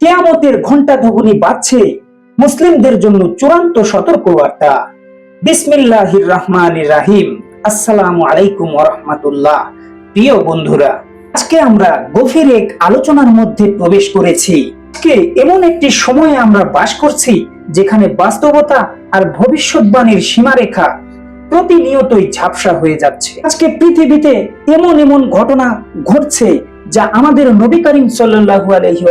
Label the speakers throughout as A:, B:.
A: কেয়ামতের ঘণ্টা ধগুনি বাজছে মুসলিমদের জন্য চূড়ান্ত সতর্কবার্তা। বিসমিল্লাহির রহমানির রাহিম। আসসালামু আলাইকুম রহমাতুল্লাহ প্রিয় বন্ধুরা, আজকে আমরা গভীর এক আলোচনার মধ্যে প্রবেশ করেছি। আজকে এমন একটি সময়ে আমরা বাস করছি, যেখানে বাস্তবতা আর ভবিষ্যৎবাণীর সীমারেখা প্রতিনিয়তই ঝাপসা হয়ে যাচ্ছে। আজকে পৃথিবীতে এমন এমন ঘটনা ঘটছে, যা আমাদের নবী করিম সাল্লাল্লাহু আলাইহি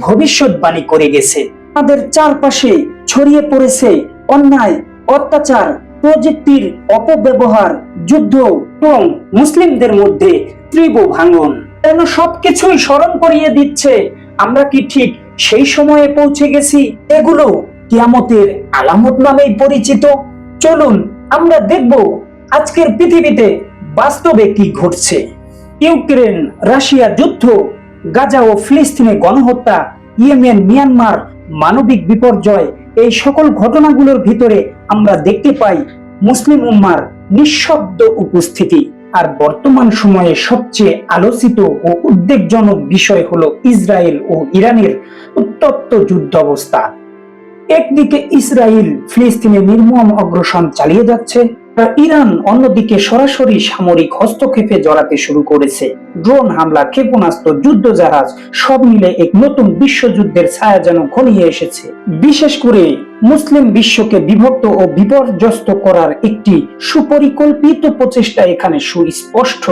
A: ভবিষ্যৎবাণী করে গেছে। আমাদের চারপাশে ছড়িয়ে পড়েছে অন্যায়, অত্যাচার প্রযুক্তির অপব্যবহার, যুদ্ধ এবং মুসলিমদের মধ্যে তীব্র ভাঙন যেন সবকিছুই স্মরণ করিয়ে দিচ্ছে? আমরা কি ঠিক সেই সময়ে পৌঁছে গেছি? এগুলো কিয়ামতের আলামত নামেই পরিচিত। চলুন আমরা দেখব আজকের পৃথিবীতে বাস্তবে কি ঘটছে। ইউক্রেন রাশিয়া যুদ্ধ গাজা ও ফিলিস্তিনে গণহত্যা, ইয়েমেন, মিয়ানমার, মানবিক বিপর্যয়, এই সকল ঘটনাগুলোর ভিতরে আমরা দেখতে পাই মুসলিম উম্মার নিঃশব্দ উপস্থিতি। আর বর্তমান সময়ে সবচেয়ে আলোচিত ও উদ্বেগজনক বিষয় হলো ইসরায়েল ও ইরানের উত্তপ্ত যুদ্ধ অবস্থা। একদিকে ইসরায়েল ফিলিস্তিনে নির্মম অগ্রসর চালিয়ে যাচ্ছে ইরান অন্যদিকে সরাসরি সামরিক হস্তক্ষেপে জড়াতে শুরু করেছে। ড্রোন হামলা ক্ষেপণাস্ত্র যুদ্ধ জাহাজ সব মিলে এক নতুন বিশ্বযুদ্ধের ছায়া যেন ঘনিয়ে এসেছে। বিশেষ করে মুসলিম বিশ্বকে বিভক্ত ও বিপর্যস্ত করার একটি সুপরিকল্পিত প্রচেষ্টা এখানে সুস্পষ্ট।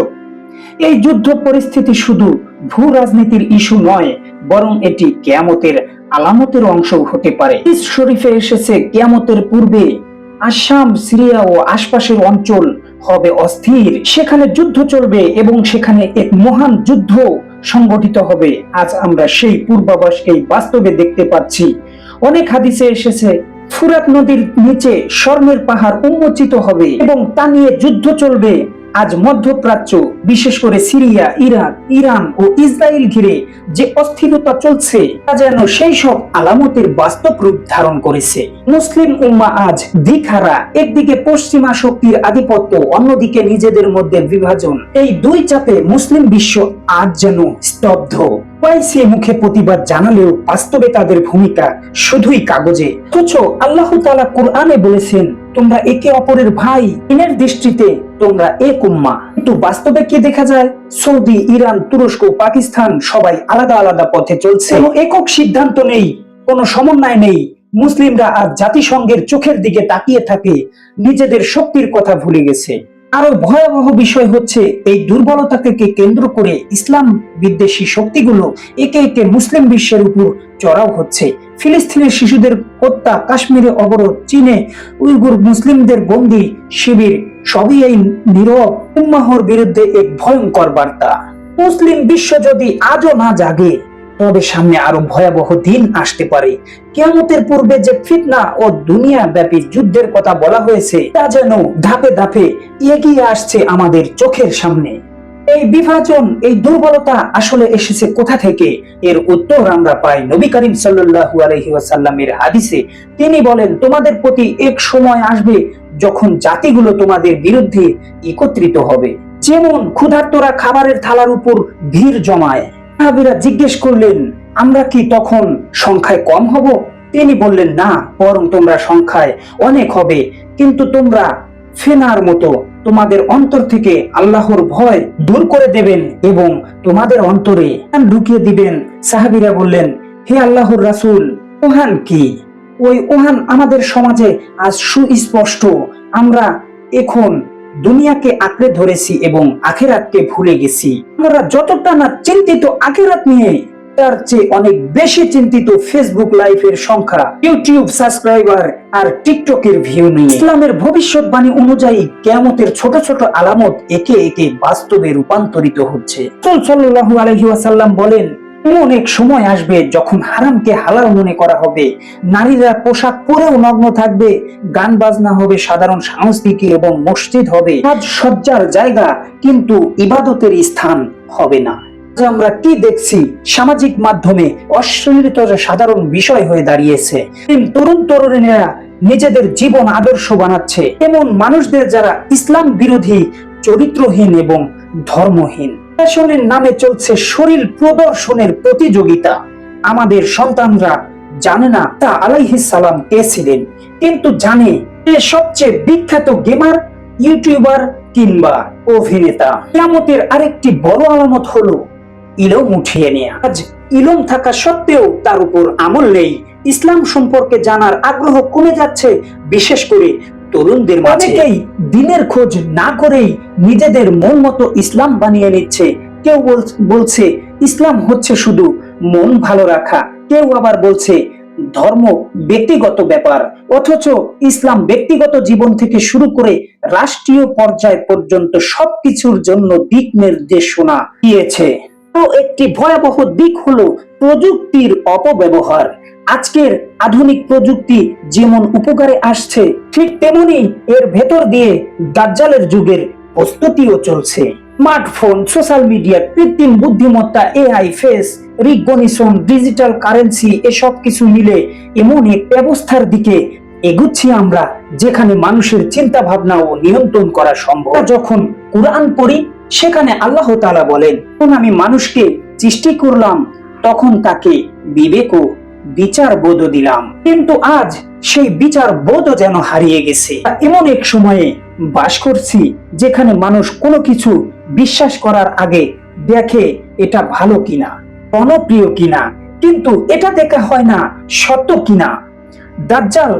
A: এই যুদ্ধ পরিস্থিতি শুধু ভূ রাজনীতির ইস্যু নয়, বরং এটি কেয়ামতের আলামতের অংশ হতে পারে। শরীফে এসেছে, কেয়ামতের পূর্বে আসাম, সিরিয়া ও আশপাশের অঞ্চল হবে অস্থির। সেখানে যুদ্ধ চলবে এবং সেখানে এক মহান যুদ্ধ সংগঠিত হবে। আজ আমরা সেই পূর্বাভাস এই বাস্তবে দেখতে পাচ্ছি। অনেক হাদিসে এসেছে, ফুরাত নদীর নিচে স্বর্ণের পাহাড় উন্মোচিত হবে এবং তা নিয়ে যুদ্ধ চলবে। আজ মধ্যপ্রাচ্য, বিশেষ করে সিরিয়া ইরাক ইরান ও ইসরায়েল ঘিরে যে অস্থিরতা চলছে, তা যেন সেই সব আলামতের বাস্তব রূপ ধারণ করেছে। মুসলিম উম্মা আজ দিখারা একদিকে পশ্চিমা শক্তির আধিপত্য, অন্যদিকে নিজেদের মধ্যে বিভাজন। এই দুই চাপে মুসলিম বিশ্ব আজ যেন স্তব্ধ। ওয়াইসি মুখে প্রতিবাদ জানালেও বাস্তবে তাদের ভূমিকা শুধুই কাগজে। অথচ আল্লাহ কোরআনে বলেছেন, তোমরা একে অপরের ভাই, দিনের দৃষ্টিতে তোমরা এক উম্মা। কিন্তু বাস্তবে কি দেখা যায়? সৌদি, ইরান, তুরস্ক, পাকিস্তান সবাই আলাদা আলাদা পথে চলছে। কোনো একক সিদ্ধান্ত নেই, কোনো সমন্বয় নেই। মুসলিমরা আজ জাতিসংঘের চোখের দিকে তাকিয়ে থাকে, নিজেদের শক্তির কথা ভুলে গেছে। আরও ভয়াবহ বিষয় হচ্ছে, এই দুর্বলতাকে কেন্দ্র করে ইসলাম বিদ্বেষী শক্তিগুলো একে একে মুসলিম বিশ্বের উপর চড়াও হচ্ছে। ফিলিস্তিনের শিশুদের হত্যা, কাশ্মীরে অবরোধ, চীনে উইগুর মুসলিমদের বন্দি শিবির, সবই এই নীরব উম্মাহর বিরুদ্ধে এক ভয়ঙ্কর বার্তা। মুসলিম বিশ্ব যদি আজও না জাগে তবে সামনে আরও ভয়াবহ দিন আসতে পারে। কেয়ামতের পূর্বে যে ফিতনা ও দুনিয়া ব্যাপী যুদ্ধের কথা বলা হয়েছে, তা যেন ধাপে ধাপে এগিয়ে আসছে আমাদের চোখের সামনে। এই বিভাজন, এই দুর্বলতা আসলে এসেছে কোথা থেকে? এর উত্তর আমরা পাই নবী করিম সাল্লাল্লাহু আলাইহি ওয়াসাল্লামের হাদিসে। তিনি বলেন, তোমাদের প্রতি এক সময় আসবে যখন জাতিগুলো তোমাদের বিরুদ্ধে একত্রিত হবে। যেমন ক্ষুধার্তরা খাবারের থালার উপর ভিড় জমায় সাহাবীরা জিজ্ঞেস করলেন, আমরা কি তখন সংখ্যায় কম হব? তিনি বললেন, না, বরং তোমরা সংখ্যায় অনেক হবে। কিন্তু তোমরা ফেনার মতো তোমাদের অন্তর থেকে আল্লাহর ভয় দূর করে দেবেন এবং তোমাদের অন্তরে ঢুকিয়ে দিবেন। সাহাবিরা বললেন, হে আল্লাহর রাসূল, ওহান কি? ওই ওহান আমাদের সমাজে আজ সুস্পষ্ট। আমরা এখন দুনিয়াকে আঁকড়ে ধরেছি এবং আখেরাতকে ভুলে গেছি। আমরা যতটা না চিন্তিত আখেরাত নিয়ে, তার চেয়ে অনেক বেশি চিন্তিত ফেসবুক লাইভের সংখ্যা ইউটিউব সাবস্ক্রাইবার আর টিকটকের ভিউ নিয়ে। ইসলামের ভবিষ্যৎবাণী অনুযায়ী কেয়ামতের ছোট ছোট আলামত একে একে বাস্তবে রূপান্তরিত হচ্ছে। সাল্লাল্লাহু আলাইহি ওয়াসাল্লাম বলেন এক সময় আসবে যখন হারামকে হালাল মনে করা হবে। নারীরা পোশাক পরেও নগ্ন থাকবে, গান বাজনা হবে, সাধারণ সাংস্কৃতিক এবং মসজিদ হবে। সজ্জার জায়গা কিন্তু ইবাদতের স্থান হবে না। আমরা কি দেখছি? সামাজিক মাধ্যমে অশ্লীলতা সাধারণ বিষয় হয়ে দাঁড়িয়েছে। তরুণ তরুণীরা নিজেদের জীবন আদর্শ বানাচ্ছে। এমন মানুষদের যারা ইসলাম বিরোধী, চরিত্রহীন এবং ধর্মহীন। ফ্যাশনের নামে চলছে শরীর প্রদর্শনের প্রতিযোগিতা। আমাদের সন্তানরা জানে না তা আলাইহিস সালাম কে ছিলেন, কিন্তু জানে যে সবচেয়ে বিখ্যাত গেমার, ইউটিউবার কিংবা অভিনেতা। কিয়ামতের আরেকটি বড় আলামত হলো ইলম উঠিয়ে নেয়া। আজ ইলম থাকা সত্ত্বেও তার উপর আমল নেই। ইসলাম সম্পর্কে জানার আগ্রহ কমে যাচ্ছে, বিশেষ করে তরুণদের অনেকেই দিনের খোঁজ না করেই নিজেদের মন মতো ইসলাম বানিয়ে নিচ্ছে। কেউ বলছে, ইসলাম হচ্ছে শুধু মন ভালো রাখা। কেউ আবার বলছে, ধর্ম ব্যক্তিগত ব্যাপার। অথচ ইসলাম ব্যক্তিগত জীবন থেকে শুরু করে রাষ্ট্রীয় পর্যায় পর্যন্ত সবকিছুর জন্য দিক নির্দেশনা দিয়েছে। তো একটি ভয়াবহ দিক হলো প্রযুক্তির অপব্যবহার। আজকের আধুনিক প্রযুক্তি যেমন উপকারে আসছে, ঠিক তেমনি এর ভেতর দিয়ে দাজ্জালের যুগের প্রস্তুতিও চলছে। স্মার্টফোন, সোশ্যাল মিডিয়া, কৃত্রিম বুদ্ধিমত্তা, AI, face, recognition, digital currency, এসব কিছু মিলে এমন এক ব্যবস্থার দিকে এগুচ্ছি আমরা, যেখানে মানুষের চিন্তা ভাবনা ও নিয়ন্ত্রণ করা সম্ভব। যখন কোরআন পড়ি, সেখানে আল্লাহ তাআলা বলেন "যখন আমি মানুষকে সৃষ্টি করলাম, তখন তাকে বিবেক ও বিচার বোধ দিলাম। কিন্তু আজ সেই বিচার বোধ যেন হারিয়ে গেছে। এমন এক সময়ে বাস করছি যেখানে মানুষ কোনো কিছু বিশ্বাস করার আগে দেখে এটা ভালো কিনা জনপ্রিয় কিনা, কিন্তু এটা দেখা হয় না সত্য কিনা। দাজ্জাল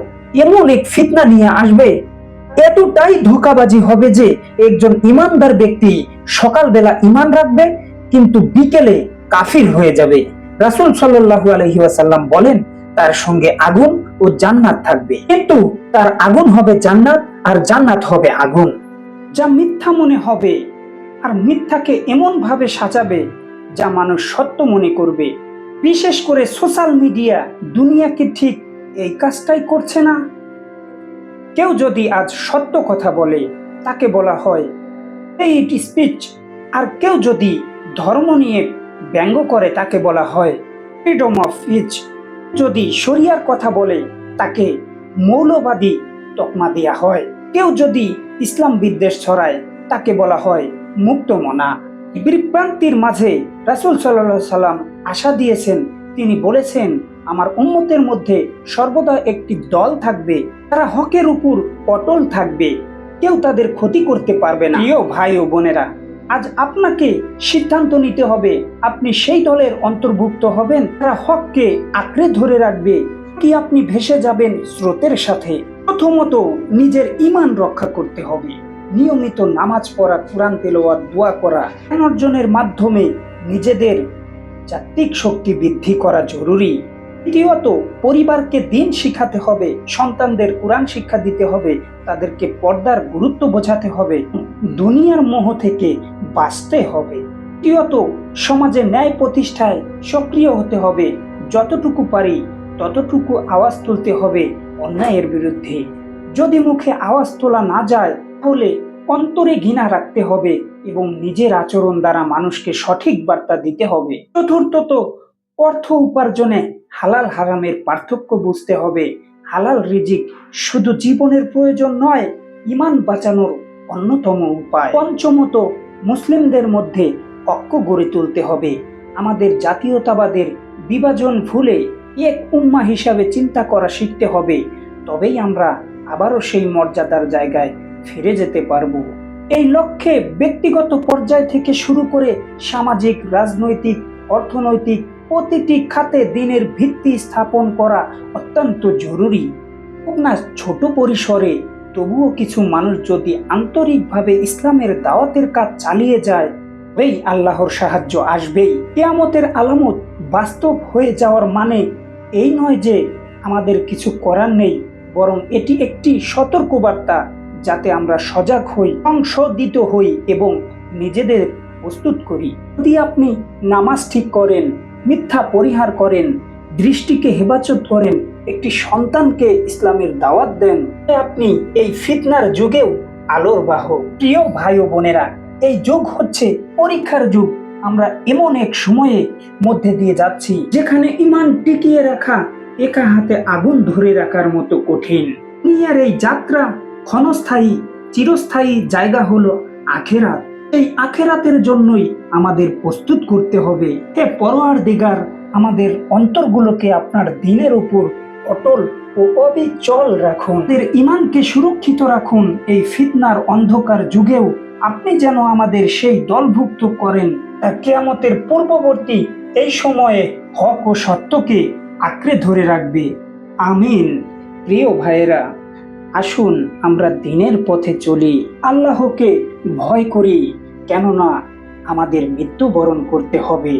A: এমন এক ফিতনা নিয়ে আসবে, এতটাই ধোকাবাজি হবে যে একজন ইমানদার ব্যক্তি সকালবেলা ইমান রাখবে, কিন্তু বিকেলে কাফির হয়ে যাবে। রাসূল সাল্লাল্লাহু আলাইহি ওয়াসাল্লাম বলেন, তার সঙ্গে আগুন ও জান্নাত থাকবে। কিন্তু তার আগুন হবে জান্নাত আর জান্নাত হবে আগুন। যা মিথ্যা মনে হবে আর মিথ্যাকে এমন ভাবে সাজাবে যা মানুষ সত্য মনে করবে। বিশেষ করে সোশ্যাল মিডিয়া দুনিয়াকে ঠিক এই কাজটাই করছে না? কেউ যদি আজ সত্য কথা বলে, তাকে বলা হয় ইট স্পিচ। আর কেউ যদি ধর্ম নিয়ে ব্যঙ্গ করে তাকে বলা হয় ফ্রিডম অফ স্পিচ। যদি শরিয়ার কথা বলে, তাকে মৌলবাদী তকমা দেয়া হয়। কেউ যদি ইসলাম বিদ্বেষ ছড়ায়, তাকে বলা হয় মুক্তমনা। বিভ্রান্তির মাঝে রাসুল সাল্লাল্লাহু সাল্লাম আশা দিয়েছেন, তিনি বলেছেন, আমার উম্মতের মধ্যে সর্বদা একটি দল থাকবে, তারা হকের উপর অটল থাকবে। কেউ তাদের ক্ষতি করতে পারবে না। ভাই ও বোনেরা আজ আপনাকে সিদ্ধান্ত নিতে হবে। আপনি সেই দলের অন্তর্ভুক্ত হবেন। তারা হককে আঁকড়ে ধরে রাখবে। কি আপনি ভেসে যাবেন স্রোতের সাথে? প্রথমত নিজের ইমান রক্ষা করতে হবে। নিয়মিত নামাজ পড়া, কোরআন তেলাওয়াত, দোয়া করা, জ্ঞান অর্জনের মাধ্যমে নিজেদের চাত্তিক শক্তি বৃদ্ধি করা জরুরি। দ্বিতীয়ত, পরিবারকে দিন শিখাতে হবে, সন্তানদের কোরআন শিক্ষা দিতে হবে, তাদেরকে পর্দার গুরুত্ব বোঝাতে হবে, দুনিয়ার মোহ থেকে বাঁচতে হবে। তৃতীয়ত, সমাজে ন্যায় প্রতিষ্ঠায় সক্রিয় হতে হবে, যতটুকু পারি ততটুকু আওয়াজ তুলতে হবে অন্যায়ের বিরুদ্ধে। যদি মুখে আওয়াজ তোলা না যায়, তাহলে অন্তরে ঘৃণা রাখতে হবে এবং নিজের আচরণ দ্বারা মানুষকে সঠিক বার্তা দিতে হবে। চতুর্থত অর্থ উপার্জনে হালাল হারামের পার্থক্য বুঝতে হবে। হালাল রিজিক শুধু জীবনের প্রয়োজন নয় ইমান বাঁচানোর অন্যতম উপায়। পঞ্চমত, মুসলিমদের মধ্যে ঐক্য গড়ে তুলতে হবে। আমাদের জাতীয়তাবাদের বিভাজন ভুলে এক উম্মা হিসাবে চিন্তা করা শিখতে হবে, তবেই আমরা আবারও সেই মর্যাদার জায়গায় ফিরে যেতে পারব। এই লক্ষ্যে ব্যক্তিগত পর্যায় থেকে শুরু করে সামাজিক, রাজনৈতিক, অর্থনৈতিক প্রতিটি খাতে দিনের ভিত্তি স্থাপন করা অত্যন্ত জরুরি। হোক না ছোট পরিসরে তবুও কিছু মানুষ যদি আন্তরিকভাবে ইসলামের দাওয়াতের কাজ চালিয়ে যায় তবেই আল্লাহর সাহায্য আসবেই। কেয়ামতের আলামত বাস্তব হয়ে যাওয়ার মানে এই নয় যে আমাদের কিছু করার নেই, বরং এটি একটি সতর্কবার্তা যাতে আমরা সজাগ হই, সংশোধিত হই এবং নিজেদের প্রস্তুত করি। যদি আপনি নামাজ ঠিক করেন মিথ্যা পরিহার করেন, দৃষ্টিকে হেফাজত করেন, একটি সন্তানকে ইসলামের দাওয়াত দেন। আপনি এই ফিতনার যুগেও আলোর বাহক। প্রিয় ভাই ও বোনেরা, এই যুগ হচ্ছে পরীক্ষার যুগ। আমরা এমন এক সময়ে মধ্যে দিয়ে যাচ্ছি, যেখানে ইমান টিকিয়ে রাখা একা হাতে আগুন ধরে রাখার মতো কঠিন। দুনিয়ার এই যাত্রা ক্ষণস্থায়ী, চিরস্থায়ী জায়গা হলো আখেরাত। এই আখেরাতের জন্যই আমাদের প্রস্তুত করতে হবে। হে পরোয়ার দিগার, আমাদের অন্তরগুলোকে আপনার দিনের উপর অটল ও অবিচল রাখুন। এর ইমানকে সুরক্ষিত রাখুন। এই ফিতনার অন্ধকার যুগেও আপনি যেন আমাদের সেই দলভুক্ত করেন। কেয়ামতের পূর্ববর্তী এই সময়ে হক ও সত্যকে আঁকড়ে ধরে রাখবে। আমিন। প্রিয় ভাইয়েরা, আসুন আমরা দিনের পথে চলি। আল্লাহকে ভয় করি, কেননা আমাদের মৃত্যুবরণ করতে হবে।